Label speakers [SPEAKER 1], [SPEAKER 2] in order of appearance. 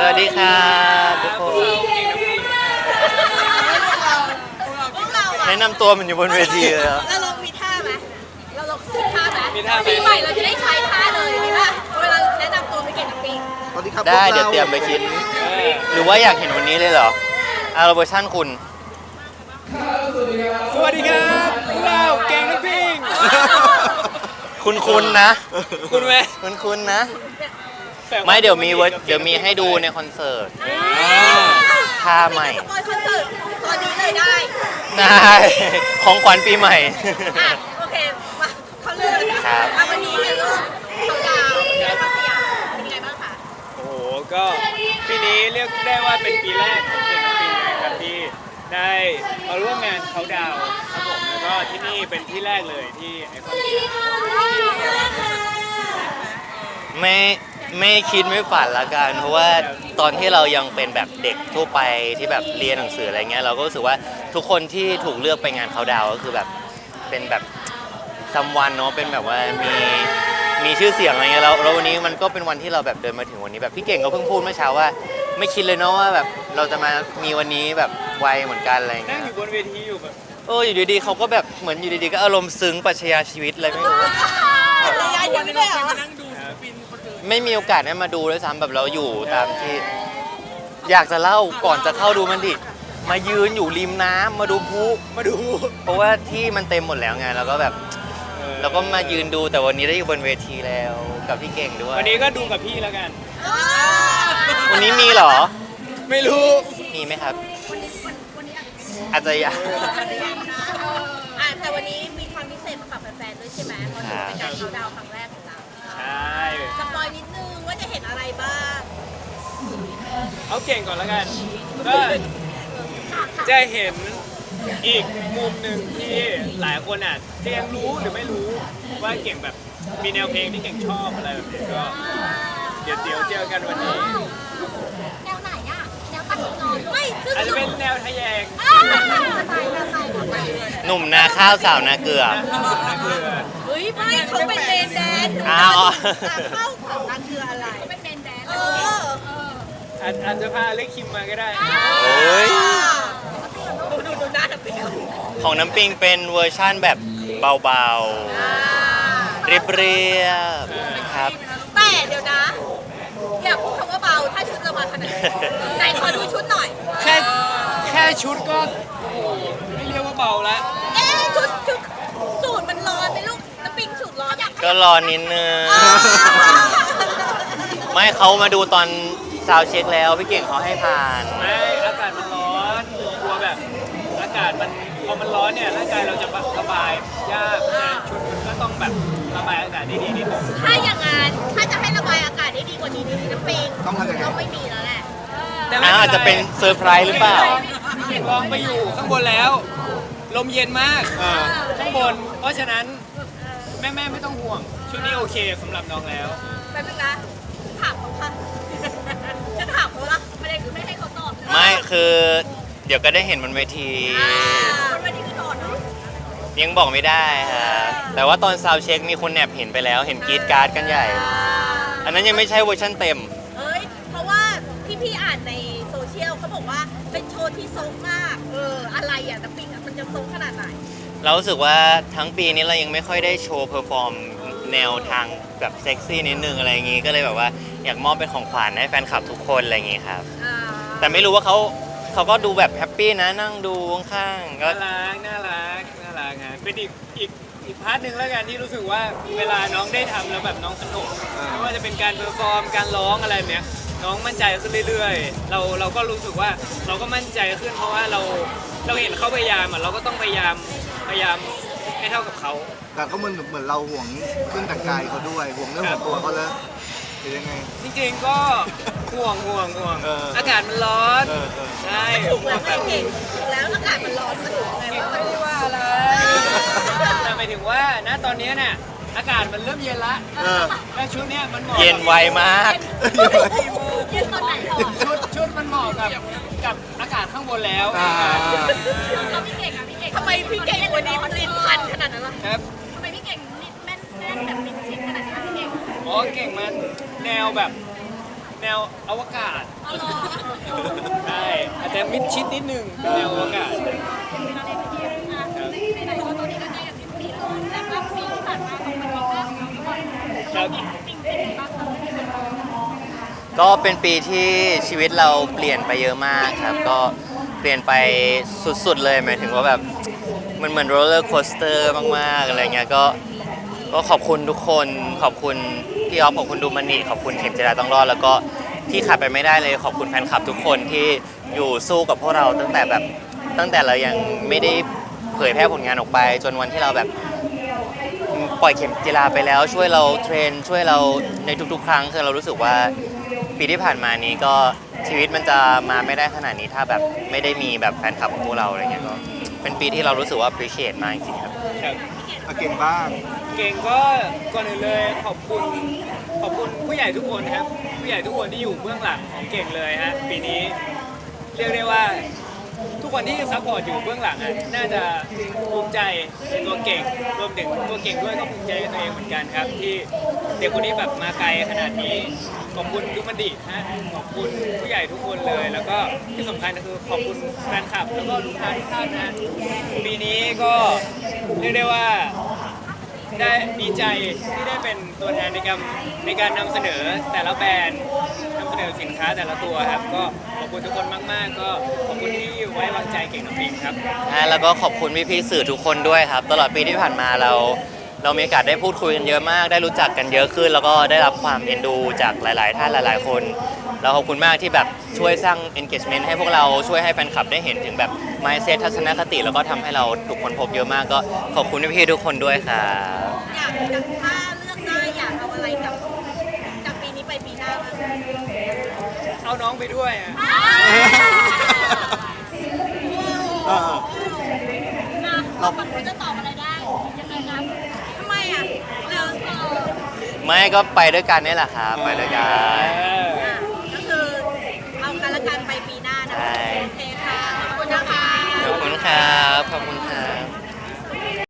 [SPEAKER 1] สวัสดีครับทุกคน
[SPEAKER 2] พวกเราอะ
[SPEAKER 1] แนะนำตัวมันอยู่บนเวทีเลยเหรอ
[SPEAKER 2] เราลองมีท่าไหมเราลองฝึกท่าไหม
[SPEAKER 3] มีท่าไหม
[SPEAKER 2] ปีใหม่เราจะได้ใช้ท่าเลยดีป่ะเวลาแนะนำตัวไปเก่งกับปี
[SPEAKER 4] สวัสดีครับ
[SPEAKER 1] ได้
[SPEAKER 4] พกรา
[SPEAKER 1] เดี๋ยวเตรียมไปคิด
[SPEAKER 3] เออ
[SPEAKER 1] หรือว่าอยากเห็นวันนี้เลยเหรออาร์เวอร์ชั่นคุณ
[SPEAKER 3] สวัสดีครับพวกเราเก่งน้ำพิง
[SPEAKER 1] คุณคุณนะ
[SPEAKER 3] คุณไหม
[SPEAKER 1] คุณคุณนะ
[SPEAKER 3] แฝง
[SPEAKER 1] ไม่เดี๋ยวมีเวอร์เดี๋ยวมีให้ดูในคอนเสิร์ตท่าใหม่
[SPEAKER 2] สปอยคอนเสิร์ตตอนนี้เลยได้
[SPEAKER 1] ได้ของขวัญปีใหม่
[SPEAKER 2] อะโอเคมาเขาเลือกนะครับ อะวันนี้เป็นรูปเขาดาวน์ในพัทยาเป็นยังไงบ้างคะ
[SPEAKER 3] โอ้โหก็ปีนี้เรียกได้ว่าเป็นปีแรกของเก่งน้ำพิงเลยครับที่ได้มาร่วมงานเขาดาวน์ครับผมแล้วก็ที่นี่เป็นที่แรกเลยที่ไอคอนสยาม
[SPEAKER 1] ไม่ ไม่คิดไม่ฝันละกัน เพราะว่าตอนที่เรายังเป็นแบบเด็กทั่วไปที่แบบเรียนหนังสืออะไรเงี้ยเราก็รู้สึกว่าทุกคนที่ถูกเลือกไปงานเขาดาวน์ก็คือแบบเป็นแบบซัมวันเนาะเป็นแบบว่ามีมีชื่อเสียงอะไรเงี้ยแล้วแล้ววันนี้มันก็เป็นวันที่เราแบบเดินมาถึงวันนี้แบบพี่เก่งก็เพิ่งพูดเมื่อเช้าว่า ไม่คิดเลยเนาะว่าแบบเราจะมามีวันนี้แบบไวเหมือนกันอะไร
[SPEAKER 3] นั่
[SPEAKER 1] เงี้
[SPEAKER 3] ง
[SPEAKER 1] ย
[SPEAKER 3] อยู่บนเวทีอยู่แบบ
[SPEAKER 1] เอออยู่ดีๆเขาก็แบบเหมือนอยู่ดีๆก็อารมณ์ซึ้งปรัชญาชีวิตอะไรไม่รู้
[SPEAKER 2] ระยะยังไม่ได้เหรอ
[SPEAKER 3] ครับ
[SPEAKER 1] ไม่มีโอกาสได้มาดูด้วยซ้ำแบบเราอยู่ตามที่ อยากจะเล่าก่อนจะเข้าดูมันดิ มายืนอยู่ริมน้ำมาดูพลุ
[SPEAKER 3] มาดู
[SPEAKER 1] เพราะว่าที่มันเต็มหมดแล้วไงแล้วก็แบบเราก็มายืนดูแต่วันนี้ได้อยู่บนเวทีแล้วกับพี่เก่งด้วย
[SPEAKER 3] วันนี้ก็ดูกับพี่แล้วกัน
[SPEAKER 1] วันนี้มีเหรอ
[SPEAKER 3] ไม่รู้
[SPEAKER 1] มีไหมครับ อาจจะอยาก
[SPEAKER 2] อะแต่วันนี้มีความพิเศษมาฝากแฟนๆด้วยใช่ไหมเพราะถือเป็นการเขาดาวน์ครั้งแรกของเรา
[SPEAKER 3] ใช่
[SPEAKER 2] สปอยนิดนึงว่าจะเห็นอะไรบ้าง
[SPEAKER 3] เอาเก่งก่อนแล้วกัน ก็จะเห็นอีกมุมหนึ่งที่หลายคนอาจจะยังรู้หรือไม่รู้ว่าเก่งแบบมีแนวเพลงที่เก่งชอบอะไรแบบนี้ก็เดี๋ยวเดี๋ยวเจอกันวันนี้
[SPEAKER 2] แนวไหนอะแนวตัดนอนไม่คือ
[SPEAKER 3] อาจจะเป็นแนวทะแยง
[SPEAKER 1] หนุ่มนาข้าวสาวนาเกลือ
[SPEAKER 2] เฮ้ย ไม่เขาเป็นเมนแดน
[SPEAKER 1] อ้าว
[SPEAKER 2] เข้าของนางคืออะไร เขาเป็นเมนแดนเออ
[SPEAKER 3] อาจอาจจะพาเล็กคิมมาก็ได้
[SPEAKER 1] โอ้ย
[SPEAKER 2] ดูดูดูหน้าทำเป็น
[SPEAKER 1] ของน้ำปิงเป็นเวอร์ชั่นแบบเบาๆเรียบๆครับ
[SPEAKER 2] แต่เดี๋ยวนะอย่าพูดคำว่าเบาถ้าชุดเรามาขนาดนี้ไหนขอดูชุดหน่อย
[SPEAKER 3] แค่แค่ชุดก็โอ้โหไม่เรียกว่าเบาละ
[SPEAKER 2] กก็
[SPEAKER 1] รอนิดนึง ไม่เขามาดูตอนซาวด์เช็คแล้วพี่เก่งเขาให้ผ่าน
[SPEAKER 3] ไม่อากาศมันร้อนกลัวแบบ อากาศมันพอมันร้อนเนี่ยร่างกายเราจะระบายยากนะชุดมันก็ต้องแบบระบายอากาศได้ดีนิดนึง
[SPEAKER 2] ถ้าอย่างนั้นถ้าจะให้ระบายอากาศได้ดีกว่านี้นี่น้ำปิง
[SPEAKER 4] ต้องทำยังไง
[SPEAKER 2] ต้องไม่มีแล้วแหละ
[SPEAKER 3] แต่ไม่
[SPEAKER 1] อ้าว
[SPEAKER 3] ไร
[SPEAKER 1] อาจจะเป็นเซอร์ไพรส์หรือเปล่า
[SPEAKER 3] เก่งลองไปอยู่ข้างบนแล้ว ลมเย็นมากข้างบน เพราะฉะนั้นแม่แม่ๆไม่ต้องห่วง ชุดนี้โอเคสำหรับน้องแล้ว
[SPEAKER 2] แป๊บนึงนะถามเขาค่ะจะถามเขาละประเด็นคือไม่ให้เขาตอบ
[SPEAKER 1] ไม่คือเดี๋ยวก็ได้เห็นบนเวที
[SPEAKER 2] อ่าวันนี้คือถอดเนาะ
[SPEAKER 1] ยังบอกไม่ได้ครับแต่ว่าตอนซาวด์เช็คมีคนแอบเห็นไปแล้ว เห็นกรีดการ์ดกันใหญ่อันนั้นยังไม่ใช่เวอร์ชั่นเต็ม
[SPEAKER 2] เอ้ย เพราะว่าที่พี่อ่านในโซเชียลเขาบอกว่าเป็นโชว์ที่ทรงม เรา
[SPEAKER 1] รู้สึกว่าทั้งปีนี้เรายังไม่ค่อยได้โชว์เพอร์ฟอร์มแนวทางแบบเซ็กซี่นิดนึงอะไรอย่างงี้ก็เลยแบบว่าอยากมอบเป็นของขวัญให้แฟนคลับทุกคนอะไรอย่างงี้ครับ
[SPEAKER 2] อ่า
[SPEAKER 1] แต่ไม่รู้ว่าเขาเขาก็ดูแบบแฮปปี้นะนั่งดูข้างๆก็
[SPEAKER 3] น่ารักน่ารักน่ารักฮะเป็นอีกอีกอีกพาร์ทหนึ่งแล้วกันที่รู้สึกว่าเวลาน้องได้ทำแล้วแบบน้องสนุกไม่ว่าจะเป็นการเพอร์ฟอร์มการร้องอะไรแบบเนี้ยน้องมั่นใจขึ้นเรื่อยๆ เราเราก็รู้สึกว่าเราก็มั่นใจขึ้นเพราะว่าเราเราเห็นเขาพยายามอะเราก็ต้องพยายามพ ยายามให้เท่ากับเขา
[SPEAKER 4] แต่ก็เหมือนเหมือนเราห่วงเครื่องแต่งกายเขาด้วยห่วงเรื่องของตัวเขาเลยหรือยังไง
[SPEAKER 3] จริงๆก็ห่วงห่วงห่วง
[SPEAKER 4] เออ
[SPEAKER 3] อากาศมันร้อน
[SPEAKER 4] เออเออ
[SPEAKER 3] ใช่
[SPEAKER 2] ถูก
[SPEAKER 3] ห่ว
[SPEAKER 2] แล้ว
[SPEAKER 3] ง
[SPEAKER 2] ไง
[SPEAKER 3] แบบ
[SPEAKER 2] เก่งถูกแล้วอากาศมันร้อนก็ถูกไง
[SPEAKER 3] เก่ง
[SPEAKER 2] ว่า
[SPEAKER 3] ไม่ได้ว่าอะไรแต่หมายถึงว่าณตอนนี้เนี่ยอากาศมันเริ่มเย็นละ
[SPEAKER 4] เออ
[SPEAKER 3] และชุดเนี้ยมันเหมาะ
[SPEAKER 1] เย็นไวมาก
[SPEAKER 2] ยืนตอนไหนก่อน
[SPEAKER 3] ชุดชุดมันเหมาะกับกับอากาศข้างบนแล้ว
[SPEAKER 4] อ่า
[SPEAKER 2] เขาพี่เก่งอะ วันนี้ลิ้นพันขนาดนั้นล่ะ
[SPEAKER 3] ครับ
[SPEAKER 2] ทำไมพี่เก่งลิ้นแม่นแม่นแบบลิ้นชิดขนาดนั้นพี่เก่ง
[SPEAKER 3] อ๋อเก่งมันแนวแบบ แนวอวกาศ
[SPEAKER 2] เอาเหรอ
[SPEAKER 3] ใช่อาจจะมิดชิดนิดนึงเป็นแนวอวกาศ
[SPEAKER 2] ในตัวตัวนี้ก็ใกล้กับสิบปีแล้วแต่ว่าปีที่ผ่านมาของมันก็
[SPEAKER 3] ครับ
[SPEAKER 2] จริงๆบ้างครับ
[SPEAKER 1] ก็เป็นปีที่ชีวิตเราเปลี่ยนไปเยอะมากครับ ก็เปลี่ยนไปสุดๆเลยหมายถึงว่าแบบ มันเหมือนโรลเลอร์โคสเตอร์มากๆอะไรเงี้ยก็ก็ขอบคุณทุกคนขอบคุณพี่ออฟขอบคุณดูมันนี่ขอบคุณเข็มจราต้องรอดแล้วก็ที่ขาดไปไม่ได้เลยขอบคุณแฟนคลับทุกคนที่อยู่สู้กับพวกเราตั้งแต่แบบตั้งแต่เรายังไม่ได้เผยแพร่ผลงานออกไป จนวันที่เราแบบปล่อยเข็มกีฬาไปแล้วช่วยเราเทรนช่วยเราในทุกๆ ครั้งคือเรารู้สึกว่าปีที่ผ่านมานี้ก็ชีวิตมันจะมาไม่ได้ขนาดนี้ถ้าแบบไม่ได้มีแบบแฟนคลับของพวกเราอะไรเงี้ยก็ เป็นปีที่เรารู้สึกว่า appreciate มากจริงๆครับ
[SPEAKER 3] ครับ
[SPEAKER 4] เอาเก่งบ้าง
[SPEAKER 3] เก่งก็ก่อนอื่นเลยขอบคุณขอบคุณผู้ใหญ่ทุกคนครับ ผู้ใหญ่ทุกคนที่อยู่เบื้องหลังของเก่งเลยฮะปีนี้ เรียกได้ว่า ทุกคนที่ซัพพอร์ตอยู่เบื้องหลังอะน่าจะภูมิใจในตัวเก่งรวมถึงตัวเก่งด้วยก็ภูมิใจในตัวเองเหมือนกันครับ ที่เด็กคนนี้แบบมาไกลขนาดนี้ขอบคุณทุกมันดิฮะขอบคุณผู้ใหญ่ทุกคนเลย แล้วก็ที่สำคัญก็คือขอบคุณแฟนคลับ แล้วก็ลูกค้าทุกท่านนะปีนี้ก็เรียกได้ว่า ได้ดีใจที่ได้เป็นตัวแทนในการในการนำเสนอแต่ละแบรนด์นำเสนอสินค้าแต่ละตัวครับ ก็ขอบคุณทุกคนมากๆ ก็ขอบคุณที่ไว้วางใจเก่งน้ำพิงครับ
[SPEAKER 1] อ่าแล้วก็ขอบคุณพี่ๆสื่อทุกคนด้วยครับ ตลอดปีที่ผ่านมาเรา เรามีโอกาสได้พูดคุยกันเยอะมาก ได้รู้จักกันเยอะขึ้น แล้วก็ได้รับความเอ็นดูจากหลาย ๆ ท่านหลาย ๆ คนเราขอบคุณมากที่แบบช่วยสร้าง engagement ให้พวกเราช่วยให้แฟนคลับได้เห็นถึงแบบ mindset ทัศนคติ แล้วก็ทำให้เราถูกคนพบเยอะมากก็ขอบคุณพี่ๆทุกคนด้วยครับ
[SPEAKER 2] อยากจะถ้าเลือกได้อยากเอาอะไรกับจากปีนี้ไปปีหน้าบ้าง
[SPEAKER 3] เอาน้องไปด้วยอะ
[SPEAKER 4] เออ
[SPEAKER 2] เราฝั่งนู้นจะตอบอะไร ไม่ก็ไปด้วยกันนี่แหละครับไปด้วยกันก็คือเอา
[SPEAKER 1] กันละกันไปปีหน้านะโอเคค่ะ ขอบคุณนะคะ
[SPEAKER 3] ขอบคุณครับ ขอบคุณ